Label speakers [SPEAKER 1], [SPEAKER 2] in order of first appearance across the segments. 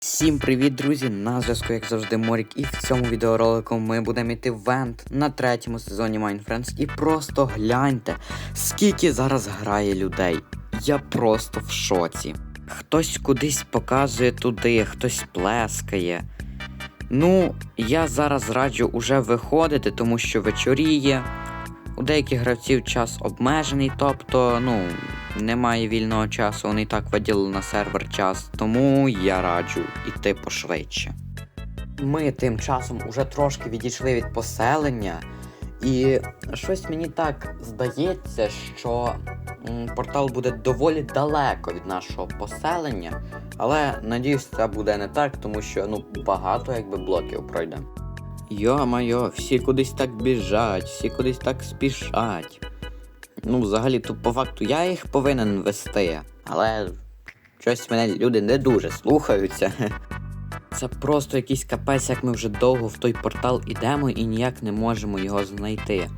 [SPEAKER 1] Всім привіт, друзі! На зв'язку, як завжди, Морік, і в цьому відеоролику ми будемо йти вент на третьому сезоні Майнфрендс. І просто гляньте, скільки зараз грає людей. Я просто в шоці. Хтось кудись показує туди, хтось плескає. Ну, я зараз раджу уже виходити, тому що вечоріє. У деяких гравців час обмежений, тобто, ну, немає вільного часу, вони і так виділили на сервер час, тому я раджу іти пошвидше. Ми тим часом уже трошки відійшли від поселення, і щось мені так здається, що портал буде доволі далеко від нашого поселення, але надіюсь, це буде не так, тому що ну багато якби блоків пройде. Йо-майо, всі кудись так біжать, всі кудись так спішать. Ну, взагалі, то по факту я їх повинен вести, але щось мене люди не дуже слухаються. Це просто якийсь капець, як ми вже довго в той портал ідемо і ніяк не можемо його знайти.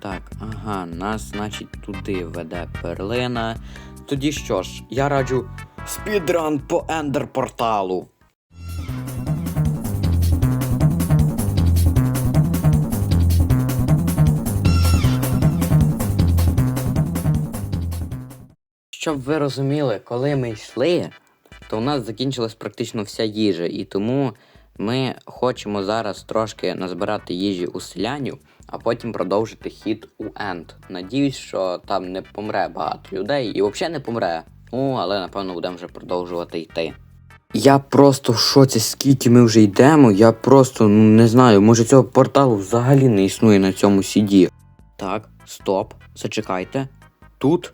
[SPEAKER 1] Так, ага, нас, значить, туди веде перлина. Тоді що ж, я раджу спідран по ендер порталу. Щоб ви розуміли, коли ми йшли, то у нас закінчилась практично вся їжа, і тому ми хочемо зараз трошки назбирати їжі у селянів, а потім продовжити хід у Енд. Надіюсь, що там не помре багато людей і взагалі не помре. Ну, але напевно будемо вже продовжувати йти. Я просто в шоці, скільки ми вже йдемо. Я просто ну не знаю, може цього порталу взагалі не існує на цьому сіді. Так, стоп, зачекайте. Тут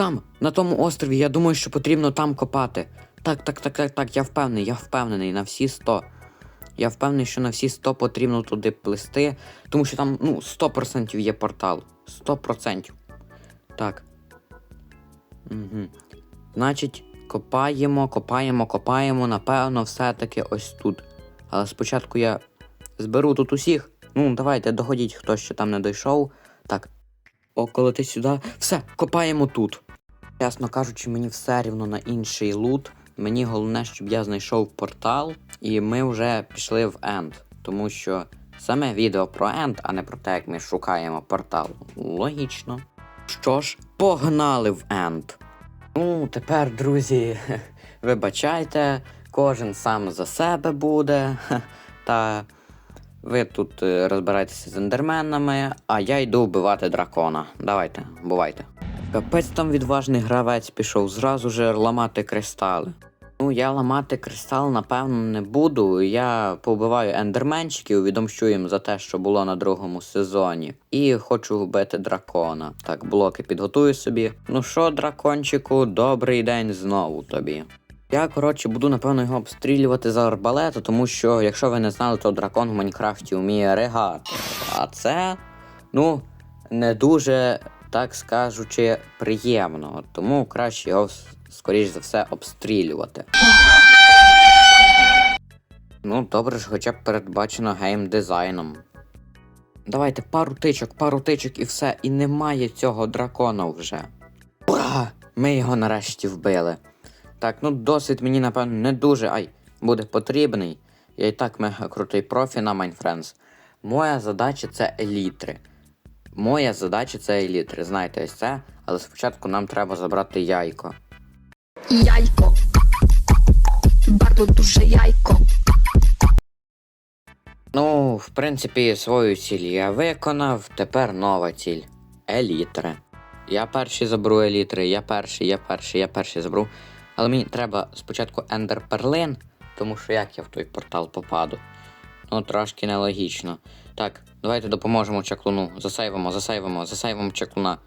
[SPEAKER 1] там, на тому острові, я думаю, що потрібно там копати. Так, так, так, так, так, я впевнений, я впевнений на всі 100. Я впевнений, що на всі 100 потрібно туди плисти, тому що там, ну, 100% є портал. 100%. Так. Угу. Значить, копаємо, копаємо, копаємо, напевно, все-таки ось тут. Але спочатку я зберу тут усіх. Ну, давайте, доходіть, хто ще там не дійшов. Так. О, коли ти сюди. Все, копаємо тут. Чесно кажучи, мені все рівно на інший лут. Мені головне, щоб я знайшов портал, і ми вже пішли в Енд. Тому що саме відео про Енд, а не про те, як ми шукаємо портал. Логічно. Що ж, погнали в Енд. Ну, тепер, друзі, вибачайте, кожен сам за себе буде. Та ви тут е, розбирайтеся з ендерменами, а я йду вбивати дракона. Давайте, бувайте. Капець там відважний гравець пішов зразу же ламати кристали. Ну, я ламати кристал, напевно, не буду. Я повбиваю ендерменчиків, відомщу їм за те, що було на другому сезоні. І хочу вбити дракона. Так, блоки підготую собі. Ну що, дракончику, добрий день знову тобі. Я, коротше, буду, напевно, його обстрілювати за арбалета, тому що, якщо ви не знали, то дракон в Майнкрафті вміє ригати. А це, ну, не дуже, так скажучи, приємно. Тому краще його, скоріш за все, обстрілювати. Ну, добре ж, хоча б передбачено геймдизайном. Давайте пару тичок, пару тичок і все. І немає цього дракона вже. Ура! Ми його нарешті вбили. Так, ну досвід мені, напевно, не дуже ай, буде потрібний. Я і так мега крутий профі на Майнфрендс. Моя задача це елітри. Моя задача це елітри. Знаєте ось це, але спочатку нам треба забрати яйко.
[SPEAKER 2] Яйко. Bardzo duże jajko.
[SPEAKER 1] Ну, в принципі, свою ціль я виконав, тепер нова ціль. Елітри. Я перший заберу елітри, я перший, я перший, я перший заберу. Але мені треба спочатку ендер перлин, тому що як я в той портал попаду. Ну, трошки нелогічно. Так, давайте допоможемо чаклуну. Засейвимо, засейвимо, засейвимо чаклуна.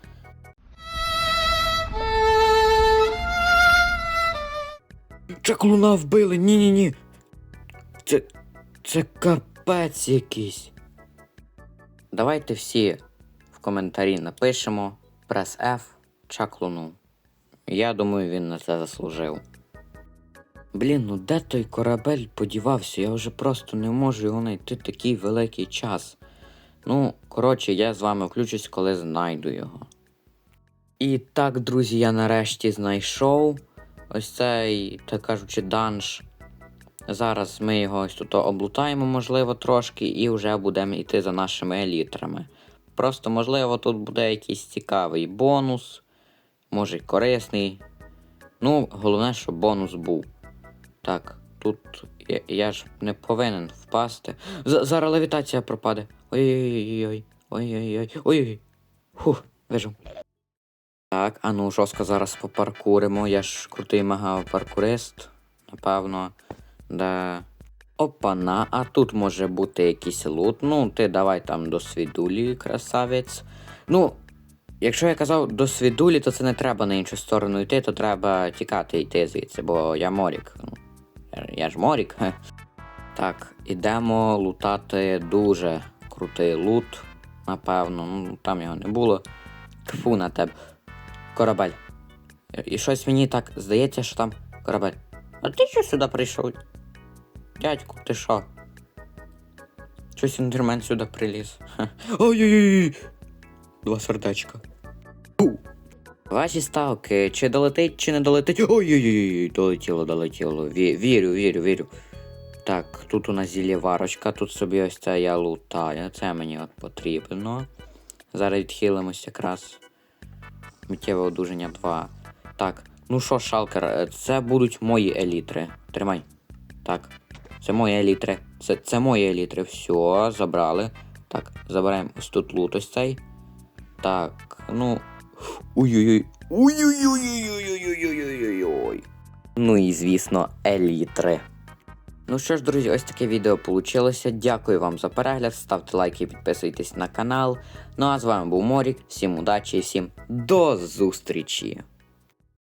[SPEAKER 1] Чаклуна вбили! Ні-ні-ні. Це. Це капець якийсь. Давайте всі в коментарі напишемо прес F чаклуну. Я думаю, він на це заслужив. Блін, ну де той корабель подівався? Я вже просто не можу його знайти такий великий час. Ну, коротше, я з вами включусь, коли знайду його. І так, друзі, я нарешті знайшов. ось цей, так кажучи, данж. Зараз ми його ось тут облутаємо, можливо, трошки, і вже будемо йти за нашими елітрами. Просто, можливо, тут буде якийсь цікавий бонус, може корисний. Ну, головне, щоб бонус був. Так, тут я, я ж не повинен впасти. З- зараз левітація пропаде. Ой-ой-ой. Ой-ой-ой. Ой-ой. Фух, вижу. Так, а ну жорстко зараз попаркуримо. Я ж крутий мега паркурист. Напевно. Да. Опана, а тут може бути якийсь лут. Ну, ти давай там до свідулі, красавець. Ну, якщо я казав до свідулі, то це не треба на іншу сторону йти, то треба тікати йти звідси, бо я морік. Я, ж морік. хе. Так, ідемо лутати дуже крутий лут. Напевно, ну там його не було. Кфу на тебе. Корабель. І щось мені так здається, що там корабель. А ти що сюди прийшов? Дядьку, ти що? Щось індермен сюди приліз. Ой-ой-ой! Два сердечка. Фу. Ваші ставки, чи долетить, чи не долетить. Ой-ой-ой, долетіло, долетіло. Ві- вірю, вірю, вірю. Так, тут у нас зіліварочка, тут собі ось це я лутаю. Це мені от потрібно. Зараз відхилимось якраз. Миттєве одужання 2. Так, ну що, шалкер, е, це будуть мої елітри. Тримай. Так. Це мої елітри. Це, це мої елітри. Все, забрали. Так, забираємо ось тут лут ось цей. Так, ну. Ой-ой-ой. Ой-ой-ой-ой-ой-ой-ой-ой-ой. Ну і звісно, елітри. Ну що ж, друзі, ось таке відео получилося. Дякую вам за перегляд. Ставте лайки і підписуйтесь на канал. Ну а з вами був Морік. Всім удачі і всім до зустрічі!